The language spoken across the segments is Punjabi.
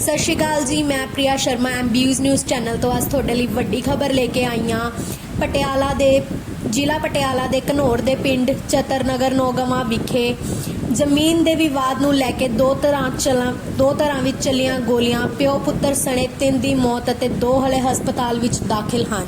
ਸਤਿ ਸ਼੍ਰੀ ਅਕਾਲ ਜੀ, ਮੈਂ Priya Sharma MBS news channel ਤੋਂ ਅੱਜ ਤੁਹਾਡੇ ਲਈ ਵੱਡੀ ਖਬਰ ਲੈ ਕੇ ਆਈ ਹਾਂ। ਪਟਿਆਲਾ ਦੇ, ਜ਼ਿਲ੍ਹਾ ਪਟਿਆਲਾ ਦੇ ਘਨੌਰ ਦੇ ਪਿੰਡ ਚਤਰਨਗਰ ਨੋਗਵਾ ਵਿਖੇ ਜ਼ਮੀਨ ਦੇ ਵਿਵਾਦ ਨੂੰ ਲੈ ਕੇ ਦੋ ਤਰ੍ਹਾਂ ਚਲਾਂ, ਦੋ ਤਰ੍ਹਾਂ ਵਿੱਚ ਚੱਲੀਆਂ ਗੋਲੀਆਂ। ਪਿਓ ਪੁੱਤਰ ਸਣੇ ਤਿੰਨ ਦੀ ਮੌਤ ਅਤੇ ਦੋ ਹਲੇ ਹਸਪਤਾਲ ਵਿੱਚ ਦਾਖਲ ਹਨ।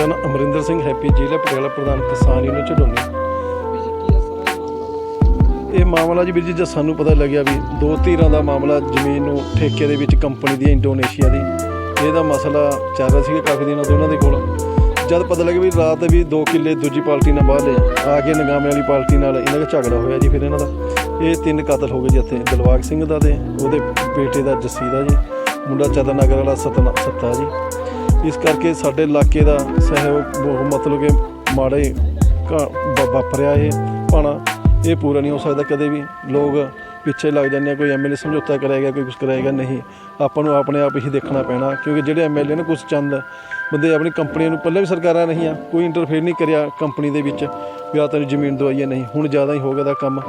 ਮੇਰਾ ਨਾਮ ਅਮਰਿੰਦਰ ਸਿੰਘ, ਹੈਪੀ ਜ਼ਿਲ੍ਹਾ ਪਟਿਆਲਾ ਪ੍ਰਧਾਨ ਕਿਸਾਨ ਯੂਨੀਅਨ ਝਡੋਨੀ। ਇਹ ਮਾਮਲਾ ਜੀ ਵੀਰ ਜੀ ਜਦ ਸਾਨੂੰ ਪਤਾ ਲੱਗਿਆ ਵੀ ਦੋ ਧੀਰਾਂ ਦਾ ਮਾਮਲਾ ਜ਼ਮੀਨ ਨੂੰ ਠੇਕੇ ਦੇ ਵਿੱਚ ਕੰਪਨੀ ਦੀ, ਇੰਡੋਨੇਸ਼ੀਆ ਦੀ, ਇਹਦਾ ਮਸਲਾ ਚੱਲ ਰਿਹਾ ਸੀਗਾ ਕਾਫੀ ਦਿਨਾਂ ਤੋਂ ਉਹਨਾਂ ਦੇ ਕੋਲ। ਜਦ ਪਤਾ ਲੱਗਿਆ ਵੀ ਰਾਤ ਵੀ ਦੋ ਕਿੱਲੇ ਦੂਜੀ ਪਾਰਟੀ ਨਾਲ ਬਾਹਰ ਲਿਆ, ਆ ਕੇ ਨਗਾਮੇ ਵਾਲੀ ਪਾਰਟੀ ਨਾਲ ਇਹਨਾਂ ਦਾ ਝਗੜਾ ਹੋਇਆ ਜੀ ਫਿਰ ਇਹਨਾਂ ਦਾ। ਇਹ ਤਿੰਨ ਕਤਲ ਹੋ ਗਏ ਜੀ ਇੱਥੇ, ਦਿਲਵਾਗ ਸਿੰਘ ਦਾ ਤੇ ਉਹਦੇ ਬੇਟੇ ਦਾ ਜੱਸੀ ਦਾ ਜੀ, ਮੁੰਡਾ ਚਤਨਗਰ ਵਾਲਾ ਸਤਨਾ ਸੱਤਾ ਜੀ। ਇਸ ਕਰਕੇ ਸਾਡੇ ਇਲਾਕੇ ਦਾ ਸਹਿਯੋਗ ਬਹੁਤ ਮਤਲਬ ਕਿ ਮਾੜਾ ਹੀ ਘ- ਵਾਪਰਿਆ ਇਹ। ਭਾਣਾ ਇਹ ਪੂਰਾ ਨਹੀਂ ਹੋ ਸਕਦਾ ਕਦੇ ਵੀ। ਲੋਕ ਪਿੱਛੇ ਲੱਗ ਜਾਂਦੇ ਆ, ਕੋਈ ਐਮਐਲਏ ਸਮਝੌਤਾ ਕਰਾਏਗਾ ਕੋਈ ਕੁਝ ਕਰਾਏਗਾ ਨਹੀਂ। ਆਪਾਂ ਨੂੰ ਆਪਣੇ ਆਪ ਹੀ ਦੇਖਣਾ ਪੈਣਾ, ਕਿਉਂਕਿ ਜਿਹੜੇ ਐਮਐਲਏ ਨੇ ਕੁਝ ਚੰਦ ਬੰਦੇ ਆਪਣੀ ਕੰਪਨੀਆਂ ਨੂੰ ਪਹਿਲਾਂ ਵੀ ਸਰਕਾਰਾਂ ਰਹੀਆਂ, ਕੋਈ ਇੰਟਰਫੇਅਰ ਨਹੀਂ ਕਰਿਆ ਕੰਪਨੀ ਦੇ ਵਿੱਚ, ਵੀ ਆ ਤੈਨੂੰ ਜ਼ਮੀਨ ਦਵਾਈ ਹੈ, ਨਹੀਂ। ਹੁਣ ਜ਼ਿਆਦਾ ਹੀ ਹੋ ਗਿਆ ਦਾ ਕੰਮ।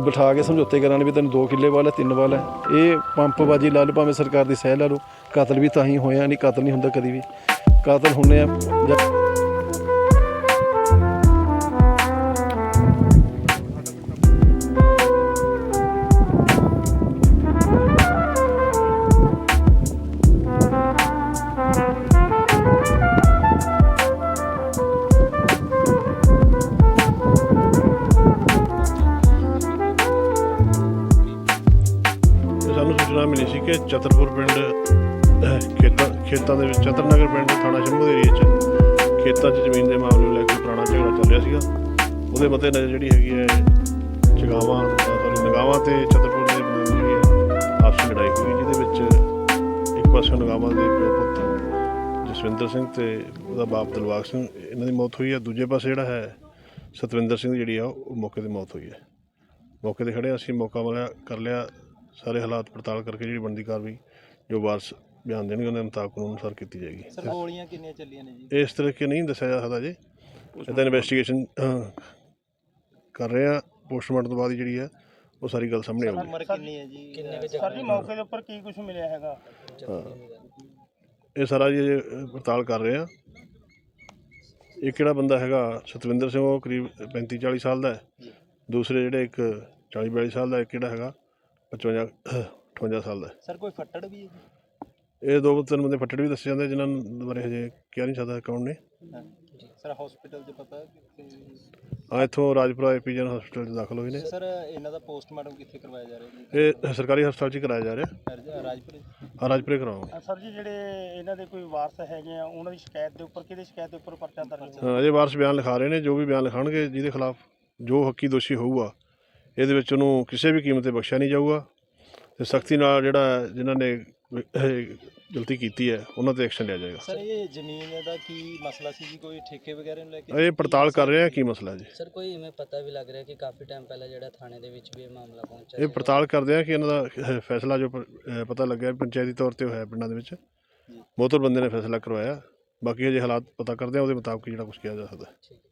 ਬਿਠਾ ਕੇ ਸਮਝੌਤੇ ਕਰਾਂਗੇ ਵੀ ਤੈਨੂੰ 2 ਕਿੱਲੇ ਵਾਲਾ 3 ਵਾਲਾ ਇਹ ਪੰਪਬਾਜੀ ਲਾ ਲਓ, ਭਾਵੇਂ ਸਰਕਾਰ ਦੀ ਸਹਿ ਲਾ ਲਓ। ਕਤਲ ਵੀ ਤਾਂ ਹੀ ਹੋਇਆ, ਨਹੀਂ ਕਤਲ ਨਹੀਂ ਹੁੰਦਾ ਕਦੀ ਵੀ। ਕਤਲ ਹੁੰਨੇ ਆ ਸੂਚਨਾ ਮਿਲੀ ਸੀ ਕਿ ਚਤਰਪੁਰ ਪਿੰਡ ਖੇਤਾਂ ਖੇਤਾਂ ਦੇ ਵਿੱਚ, ਚਤਰਨਗਰ ਪਿੰਡ ਥਾਣਾ ਸ਼ੰਭੂ ਦੇ ਏਰੀਏ 'ਚ ਖੇਤਾਂ 'ਚ ਜ਼ਮੀਨ ਦੇ ਮਾਮਲੇ ਨੂੰ ਲੈ ਕੇ ਪੁਰਾਣਾ ਝਗੜਾ ਚੱਲ ਰਿਹਾ ਸੀਗਾ। ਉਹਦੇ ਮਤੇ ਨਜ਼ਰ ਜਿਹੜੀ ਹੈਗੀ ਹੈ, ਜਗਾਵਾਂ ਸੌਰੀ ਨਗਾਵਾਂ ਤੇ ਚਤਰਪੁਰ ਦੇ ਬੰਦੇ ਦੀ ਜਿਹੜੀ ਹੈ ਆਪਸੀ ਲੜਾਈ ਹੋਈ, ਜਿਹਦੇ ਵਿੱਚ ਇੱਕ ਪਾਸੇ ਨਗਾਵਾਂ ਦੇ ਪਿਓ ਪੁੱਤ ਜਸਵਿੰਦਰ ਸਿੰਘ ਤੇ ਉਹਦਾ ਬਾਪ ਦਿਲਵਾਗ ਸਿੰਘ, ਇਹਨਾਂ ਦੀ ਮੌਤ ਹੋਈ ਹੈ। ਦੂਜੇ ਪਾਸੇ ਜਿਹੜਾ ਹੈ, ਸਤਵਿੰਦਰ ਸਿੰਘ ਜਿਹੜੀ ਆ, ਉਹ ਮੌਕੇ ਤੇ ਮੌਤ ਹੋਈ ਹੈ। ਮੌਕੇ ਤੇ ਖੜੇ ਅਸੀਂ ਮੌਕਾ ਮਿਲਿਆ, ਕਰ ਲਿਆ। ਸਾਰੇ ਹਾਲਾਤ ਪੜਤਾਲ ਕਰਕੇ ਜਿਹੜੀ ਬਣਦੀ ਕਾਰਵਾਈ ਜੋ ਵਾਰਸ ਬਿਆਨ ਦੇਣਗੇ ਉਹਨਾਂ ਦੇ ਮੁਤਾਬਕ ਕਾਨੂੰਨ ਅਨੁਸਾਰ ਕੀਤੀ ਜਾਏਗੀ। ਸਰ ਗੋਲੀਆਂ ਕਿੰਨੀਆਂ ਚੱਲੀਆਂ ਨੇ ਜੀ? ਇਸ ਤਰੀਕੇ ਨਹੀਂ ਦੱਸਿਆ ਜਾ ਸਕਦਾ ਜੀ। ਇਹ ਤਾਂ ਇਨਵੈਸਟੀਗੇਸ਼ਨ ਕਰ ਰਹੇ ਆ। ਪੋਸਟਮਾਰਟਮ ਤੋਂ ਬਾਅਦ ਜਿਹੜੀ ਹੈ ਉਹ ਸਾਰੀ ਗੱਲ ਸਾਹਮਣੇ ਆਊਗੀ। ਉਮਰ ਕਿੰਨੀ ਹੈ ਜੀ? ਕਿੰਨੇ ਸਰ ਜੀ ਮੌਕੇ ਦੇ ਉੱਪਰ ਕੀ ਕੁਝ ਮਿਲਿਆ ਹੈਗਾ? ਇਹ ਸਾਰਾ ਜੀ ਪੜਤਾਲ ਕਰ ਰਹੇ ਆ। ਇਹ ਕਿਹੜਾ ਬੰਦਾ ਹੈਗਾ ਸਤਵਿੰਦਰ ਸਿੰਘ ਉਹ ਕਰੀਬ 35 40 ਸਾਲ ਦਾ ਹੈ। ਦੂਸਰੇ ਜਿਹੜੇ ਇੱਕ 40 42 ਸਾਲ ਦਾ ਇੱਕ ਕਿਹੜਾ ਹੈਗਾ 55 58 ਸਾਲ ਦਾ। ਹੈ। ਸਰ ਕੋਈ ਫੱਟੜ ਵੀ ਹੈ ਇਹ ਦੋ ਤਿੰਨ ਬੰਦੇ ਫੱਟੜ ਵੀ ਦੱਸੇ ਜਾਂਦੇ ਜਿਨ੍ਹਾਂ ਨੂੰ ਬਾਰੇ ਹਜੇ ਕਿਹਾ ਨਹੀਂ ਸਕਦਾ ਕੌਣ ਨੇ। ਜੀ ਸਰ ਹਸਪੀਟਲ 'ਚ ਪਤਾ ਕਿੱਥੇ ਆ ਇੱਥੋਂ ਰਾਜਪੁਰਾ ਐਪੀਜਨ ਹਸਪੀਟਲ 'ਚ ਦਾਖਲ ਹੋਏ ਨੇ। ਸਰ ਇਹਨਾਂ ਦਾ ਪੋਸਟਮਾਰਟਮ ਕਿੱਥੇ ਕਰਵਾਇਆ ਜਾ ਰਿਹਾ ਜੀ? ਇਹ ਸਰਕਾਰੀ ਹਸਪਤਾਲ 'ਚ ਹੀ ਕਰਾਇਆ ਜਾ ਰਿਹਾ। ਰਾਜ- ਰਾਜਪੁਰ? ਆ ਰਾਜਪੁਰੇ ਕਰਾਵਾਂਗੇ ਸਰ ਜੀ ਜਿਹੜੇ ਇਹਨਾਂ ਦੇ ਕੋਈ ਵਾਰਸ ਹੈਗੇ ਆ ਉਹਨਾਂ ਦੀ ਸ਼ਿਕਾਇਤ ਦੇ ਉੱਪਰ ਕਿਹਦੀ ਸ਼ਿਕਾਇਤ ਦੇ ਉੱਪਰ ਪਰਚਾ ਦਰਜ ਹੋਇਆ? ਹਾਂ, ਅਜੇ ਵਾਰਸ ਬਿਆਨ ਲਿਖਾ ਰਹੇ ਨੇ ਜੋ ਵੀ ਬਿਆਨ ਲਿਖਾਣਗੇ ਜਿਹਦੇ ਖਿਲਾਫ ਜੋ ਹੱਕੀ ਦੋਸ਼ੀ ਹੋਊਗਾ ਇਹਦੇ ਵਿੱਚ ਉਹਨੂੰ ਕਿਸੇ ਵੀ ਕੀਮਤ ਤੇ ਬਖਸ਼ਿਆ ਨਹੀਂ ਜਾਊਗਾ। ਤੇ ਸਖਤੀ ਨਾਲ ਜਿਹੜਾ ਜਿਨ੍ਹਾਂ ਨੇ ਗਲਤੀ ਕੀਤੀ ਹੈ ਉਹਨਾਂ ਤੇ ਐਕਸ਼ਨ ਲਿਆ ਜਾਏਗਾ। ਸਰ ਇਹ ਜ਼ਮੀਨ ਦਾ ਕੀ ਮਸਲਾ ਸੀ ਜੀ? ਕੋਈ ਠੇਕੇ ਵਗੈਰਾ ਨੂੰ ਲੈ ਕੇ ਇਹ ਪੜਤਾਲ ਕਰ ਰਹੇ ਆ ਕੀ ਮਸਲਾ ਜੀ? ਸਰ ਕੋਈ ਇਵੇਂ ਪਤਾ ਵੀ ਲੱਗ ਰਿਹਾ ਕਿ ਕਾਫੀ ਟਾਈਮ ਪਹਿਲਾਂ ਜਿਹੜਾ ਥਾਣੇ ਦੇ ਵਿੱਚ ਵੀ ਇਹ ਮਾਮਲਾ ਪਹੁੰਚਿਆ ਇਹ। ਪੜਤਾਲ ਕਰਦੇ ਆ ਕਿ ਇਹਨਾਂ ਦਾ ਫੈਸਲਾ ਜੋ ਪਤਾ ਲੱਗਿਆ ਪੰਚਾਇਤੀ ਤੌਰ ਤੇ ਹੋਇਆ ਪਿੰਡਾਂ ਦੇ ਵਿੱਚ। ਮੋਤਰ ਬੰਦੇ ਨੇ ਫੈਸਲਾ ਕਰਵਾਇਆ। ਬਾਕੀ ਅਜੇ ਹਾਲਾਤ ਪਤਾ ਕਰਦੇ ਆ ਉਹਦੇ ਮੁਤਾਬਕ ਜਿਹੜਾ ਕੁਝ ਕਿਹਾ ਜਾ ਸਕਦਾ। ਠੀਕ ਹੈ।